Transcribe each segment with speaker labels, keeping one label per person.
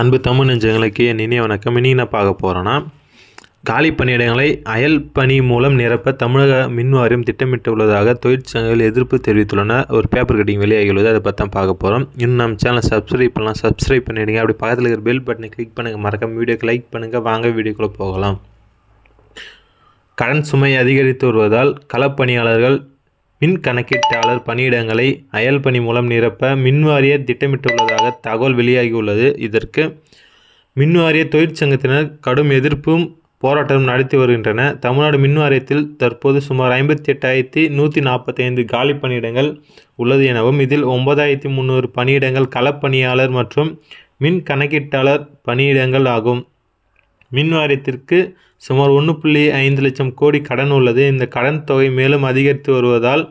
Speaker 1: அன்பு தமிழ் நெஞ்சங்களுக்கு என் இனிய வணக்கம். இனி என்ன பார்க்க போகிறோன்னா காலி பணியிடங்களை அயல் பணி மூலம் நிரப்ப தமிழக மின் வாரியம் திட்டமிட்டுள்ளதாக தொழிற்சங்கங்கள் எதிர்ப்பு தெரிவித்துள்ளன. ஒரு பேப்பர் கட்டிங் வெளியாகியுள்ளது. அதை பற்றி தான் பார்க்க போகிறோம் இன்னும் நம்ம சேனலை சப்ஸ்கிரைப் பண்ணலாம். சப்ஸ்கிரைப் பண்ணிடுங்க. அப்படி பக்கத்தில் இருக்கிற பெல் பட்டனை கிளிக் பண்ணுங்கள் மறக்காம வீடியோக்கு லைக் பண்ணுங்கள் வாங்க வீடியோக்குள்ளே போகலாம். கடன் சுமை அதிகரித்து வருவதால் களப்பணியாளர்கள் மின் கணக்கீட்டாளர் பணியிடங்களை அயல் பணி மூலம் நிரப்ப மின்வாரிய திட்டமிட்டுள்ளதாக தகவல் வெளியாகியுள்ளது. இதற்கு மின்வாரிய தொழிற்சங்கத்தினர் கடும் எதிர்ப்பும் போராட்டமும் நடத்தி வருகின்றன. தமிழ்நாடு மின் வாரியத்தில் தற்போது சுமார் ஐம்பத்தி எட்டாயிரத்தி நூற்றி நாற்பத்தைந்து காலி பணியிடங்கள் உள்ளது எனவும் இதில் ஒன்பதாயிரத்தி முந்நூறு பணியிடங்கள் களப்பணியாளர் மற்றும் மின் கணக்கீட்டாளர் பணியிடங்கள் ஆகும். மின் வாரியத்திற்கு சுமார் ஒன்று புள்ளி ஐந்து லட்சம் கோடி கடன் உள்ளது. இந்த கடன் தொகை மேலும் அதிகரித்து வருவதால்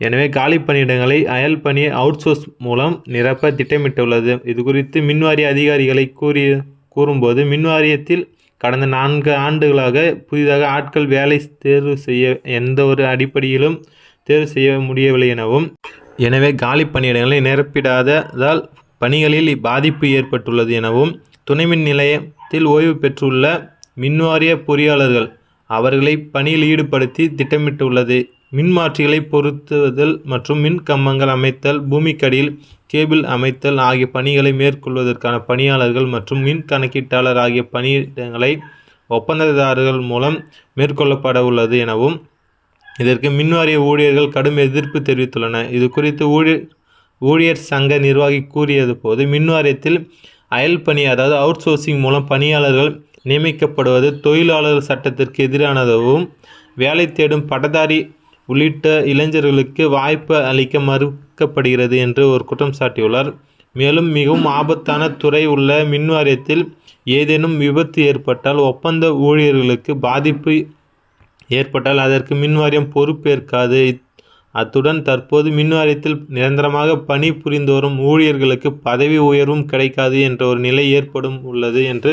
Speaker 1: எனவே காலி பணியிடங்களை அயல் பணி அவுட்சோர்ஸ் மூலம் நிரப்ப திட்டமிட்டுள்ளது. இது குறித்து மின்வாரிய அதிகாரிகளை கூறி கூறும்போது மின்வாரியத்தில் கடந்த நான்கு ஆண்டுகளாக புதிதாக ஆட்கள் வேலை தேர்வு செய்ய எந்த ஒரு அடிப்படையிலும் தேர்வு செய்ய முடியவில்லை எனவும் எனவே காலி பணியிடங்களை நிரப்பிடாததால் பணிகளில் பாதிப்பு ஏற்பட்டுள்ளது எனவும் துணை மின் நிலையத்தில் ஓய்வு பெற்றுள்ள மின்வாரிய பொறியாளர்கள் அவர்களை பணியில் ஈடுபடுத்தி திட்டமிட்டுள்ளது. மின்மாற்றிகளை பொருத்துதல் மற்றும் மின் கம்பங்கள் அமைத்தல் பூமிக்கடியில் கேபிள் அமைத்தல் ஆகிய பணிகளை மேற்கொள்வதற்கான பணியாளர்கள் மற்றும் மின் கணக்கீட்டாளர் ஆகிய பணியிடங்களை ஒப்பந்ததாரர்கள் மூலம் மேற்கொள்ளப்பட உள்ளது எனவும் இதற்கு மின்வாரிய ஊழியர்கள் கடும் எதிர்ப்பு தெரிவித்துள்ளன இது குறித்து ஊழியர் ஊழியர் சங்க நிர்வாகி கூறியது போது மின்வாரியத்தில் அயல் பணி அதாவது அவுட் சோர்சிங் மூலம் பணியாளர்கள் நியமிக்கப்படுவது தொழிலாளர் சட்டத்திற்கு எதிரானதாகவும் வேலை தேடும் பட்டதாரி உள்ளிட்ட இளைஞர்களுக்கு வாய்ப்பு அளிக்க மறுக்கப்படுகிறது என்று ஒரு குற்றம் சாட்டியுள்ளார். மேலும் மிகவும் ஆபத்தான துறை உள்ள மின்வாரியத்தில் ஏதேனும் விபத்து ஏற்பட்டால் ஒப்பந்த ஊழியர்களுக்கு பாதிப்பு ஏற்பட்டால் அதற்கு மின்வாரியம் பொறுப்பேற்காது. அத்துடன் தற்போது மின்வாரியத்தில் நிரந்தரமாக பணி புரிந்து வரும் ஊழியர்களுக்கு பதவி உயர்வும் கிடைக்காது என்ற ஒரு நிலை ஏற்படும் உள்ளது என்று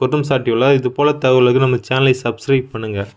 Speaker 1: குற்றம் சாட்டியுள்ளார். இதுபோல தகவலுக்கு நம்ம சேனலை சப்ஸ்கிரைப் பண்ணுங்கள்